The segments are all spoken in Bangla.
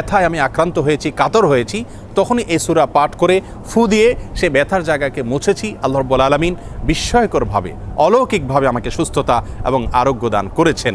ব্যথায় আমি আক্রান্ত হয়েছি, কাতর হয়েছি, তখনই এই সুরা পাঠ করে ফু দিয়ে সে ব্যথার জায়গাকে মুছেছি। আল্লাহ রব্বুল আলমিন বিস্ময়করভাবে, অলৌকিকভাবে আমাকে সুস্থতা এবং আরোগ্য দান করেছেন।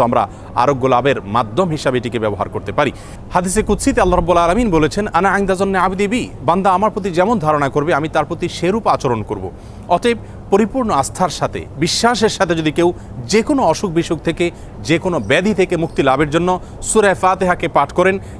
আমরা আরোগ্য লাভের মাধ্যম হিসাবে এটিকে ব্যবহার করতে পারি। হাদিসে কুৎসিতে আল্লাহ রব্বুল আলমিন বলেছেন, আনা আইন্দাজন্যে আবদেবি বান্দা আমার প্রতি যেমন ধারণা করবে, আমি তার প্রতি সেরূপ আচরণ করব। অতএব পরিপূর্ণ আস্থার সাথে, বিশ্বাসের সাথে যদি কেউ যে কোনো অসুখ বিসুখ থেকে যে কোনো ব্যাধি থেকে মুক্তি লাভের জন্য সুরে ফাতেহাকে পাঠ করেন